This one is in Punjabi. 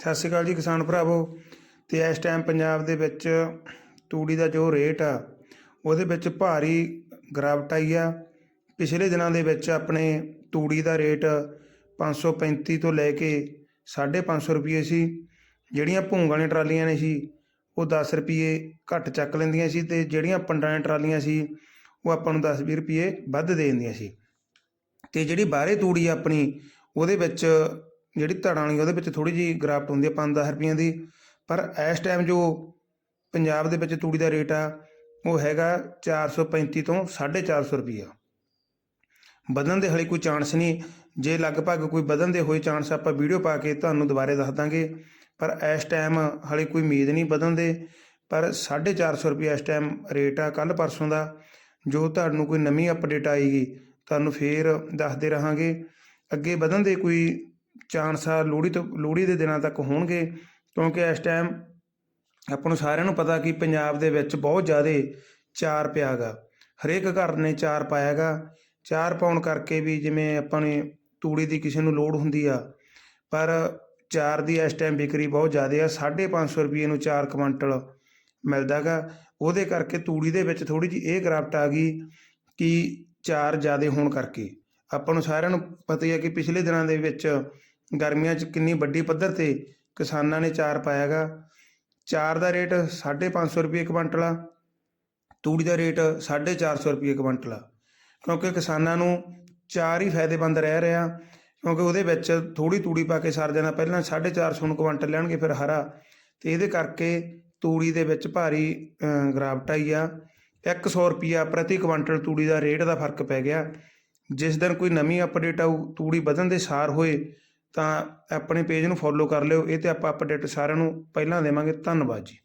ਸਤਿ ਸ਼੍ਰੀ ਅਕਾਲ ਜੀ ਕਿਸਾਨ ਭਰਾਵੋ। ਤੇ ਇਸ ਟਾਈਮ ਪੰਜਾਬ ਦੇ ਵਿੱਚ ਤੂੜੀ ਦਾ ਜੋ ਰੇਟ ਆ, ਉਹਦੇ ਵਿੱਚ ਭਾਰੀ ਗਿਰਾਵਟ ਆਈ ਆ। ਪਿਛਲੇ ਦਿਨਾਂ ਦੇ ਵਿੱਚ ਆਪਣੇ ਤੂੜੀ ਦਾ ਰੇਟ 535 ਤੋਂ ਲੈ ਕੇ 550 ਰੁਪਏ ਸੀ। ਜਿਹੜੀਆਂ ਭੂੰਗ ਵਾਲੀਆਂ ਟਰਾਲੀਆਂ ਨੇ ਸੀ ਉਹ 10 ਰੁਪਏ ਘੱਟ ਚੱਕ ਲੈਂਦੀਆਂ ਸੀ ਤੇ ਜਿਹੜੀਆਂ ਪੰਡਾਂ ਵਾਲੀਆਂ ਟਰਾਲੀਆਂ ਸੀ, ਉਹ ਆਪਾਂ ਨੂੰ 10 20 ਰੁਪਏ ਵੱਧ ਦੇ ਦਿੰਦੀਆਂ ਸੀ। ਤੇ ਜਿਹੜੀ ਬਾਹਰੇ ਤੂੜੀ ਆ ਆਪਣੀ, ਉਹਦੇ ਵਿੱਚ ਜਿਹੜੀ ਧੜਾਂ ਵਾਲੀ, ਉਹਦੇ ਵਿੱਚ ਥੋੜੀ ਜਿਹੀ ਗਰਾਫਟ ਹੁੰਦੀ ਆ 5-10 ਰੁਪਈਆਂ ਦੀ। ਪਰ ਇਸ ਟਾਈਮ ਜੋ ਪੰਜਾਬ ਦੇ ਵਿੱਚ ਤੂੜੀ ਦਾ ਰੇਟ ਆ, ਉਹ ਹੈਗਾ 435 ਤੋਂ 450 ਰੁਪਈਆ। ਵਧਣ ਦੇ ਹਲੇ ਕੋਈ ਚਾਂਸ ਨਹੀਂ। ਜੇ ਲਗਭਗ ਕੋਈ ਵਧਣ ਦੇ ਹੋਏ ਚਾਂਸ ਆਪਾਂ ਵੀਡੀਓ ਪਾ ਕੇ ਤੁਹਾਨੂੰ ਦੁਬਾਰੇ ਦੱਸ ਦਾਂਗੇ। ਪਰ ਇਸ ਟਾਈਮ ਹਲੇ ਕੋਈ ਉਮੀਦ ਨਹੀਂ ਵਧਣ ਦੇ। ਪਰ 450 ਰੁਪਏ ਇਸ ਟਾਈਮ ਰੇਟ ਆ ਕੱਲ ਪਰਸੋਂ ਦਾ। ਜੋ ਤੁਹਾਨੂੰ ਕੋਈ ਨਵੀਂ ਅਪਡੇਟ ਆਏਗੀ, ਤੁਹਾਨੂੰ ਫੇਰ ਦੱਸਦੇ ਰਹਾਂਗੇ। ਅੱਗੇ ਵਧਣ ਦੇ ਕੋਈ ਚਾਂਸ ਆ ਲੋਹੜੀ ਤੋਂ, ਲੋਹੜੀ ਦੇ ਦਿਨਾਂ ਤੱਕ ਹੋਣਗੇ, ਕਿਉਂਕਿ ਇਸ ਟਾਈਮ ਆਪਾਂ ਨੂੰ ਸਾਰਿਆਂ ਨੂੰ ਪਤਾ ਕਿ ਪੰਜਾਬ ਦੇ ਵਿੱਚ ਬਹੁਤ ਜ਼ਿਆਦਾ ਚਾਰ ਪਿਆ ਗਾ ਹਰੇਕ ਘਰ ਨੇ ਚਾਰ ਪਾਇਆ ਗਾ ਚਾਰ ਪਾਉਣ ਕਰਕੇ ਵੀ ਜਿਵੇਂ ਆਪਾਂ ਨੇ ਤੂੜੀ ਦੀ ਕਿਸੇ ਨੂੰ ਲੋੜ ਹੁੰਦੀ ਆ, ਪਰ ਚਾਰ ਦੀ ਇਸ ਟਾਈਮ ਵਿਕਰੀ ਬਹੁਤ ਜ਼ਿਆਦਾ ਆ। 550 ਰੁਪਏ ਨੂੰ ਚਾਰ ਕੁਇੰਟਲ ਮਿਲਦਾ ਗਾ ਉਹਦੇ ਕਰਕੇ ਤੂੜੀ ਦੇ ਵਿੱਚ ਥੋੜੀ ਜਿਹੀ ਇਹ ਗਰਾਫਟ ਆ ਗਈ ਕਿ ਚਾਰ ਜ਼ਿਆਦਾ ਹੋਣ ਕਰਕੇ। ਆਪਾਂ ਨੂੰ ਸਾਰਿਆਂ ਨੂੰ ਪਤਾ ਹੀ ਹੈ ਕਿ ਪਿਛਲੇ ਦਿਨਾਂ ਦੇ ਵਿੱਚ ਗਰਮੀਆਂ 'ਚ ਕਿੰਨੀ ਵੱਡੀ ਪੱਧਰ ਤੇ ਕਿਸਾਨਾਂ ਨੇ ਚਾਰ ਪਾਇਆ ਗਾ। ਚਾਰ ਦਾ ਰੇਟ 550 ਰੁਪਏ ਕੁਇੰਟਲ ਆ ਤੂੜੀ ਦਾ ਰੇਟ 450 ਰੁਪਏ ਕੁਇੰਟਲ ਆ। ਕਿਉਂਕਿ ਕਿਸਾਨਾਂ ਨੂੰ ਚਾਰ ਹੀ ਫਾਇਦੇਮੰਦ ਰਹਿ ਰਿਹਾ ਕਿਉਂਕਿ ਉਹਦੇ ਵਿੱਚ ਥੋੜੀ ਤੂੜੀ ਪਾ ਕੇ ਸਰ ਜਾਣਾ ਪਹਿਲਾਂ 450 ਨੂੰ ਕੁਇੰਟਲ ਲੈਣਗੇ ਫਿਰ ਹਰਾ। ਤੇ ਇਹਦੇ ਕਰਕੇ ਤੂੜੀ ਦੇ ਵਿੱਚ ਭਾਰੀ ਅ, ਗਿਰਾਵਟ ਆਈ ਆ। 100 ਰੁਪਿਆ ਪ੍ਰਤੀ ਕੁਇੰਟਲ ਤੂੜੀ ਦਾ ਰੇਟ ਦਾ ਫ਼ਰਕ ਪੈ ਗਿਆ। ਜਿਸ ਦਿਨ ਕੋਈ ਨਵੀਂ ਅਪਡੇਟ ਆਊ ਤੂੜੀ ਵਧਣ ਦੇ ਸਾਰ ਹੋਏ ਤਾਂ ਆਪਣੇ ਪੇਜ ਨੂੰ ਫੋਲੋ ਕਰ ਲਿਓ, ਇਹ ਤੇ ਆਪਾਂ ਅਪਡੇਟ ਸਾਰਿਆਂ ਨੂੰ ਪਹਿਲਾਂ ਦੇਵਾਂਗੇ, ਧੰਨਵਾਦ ਜੀ।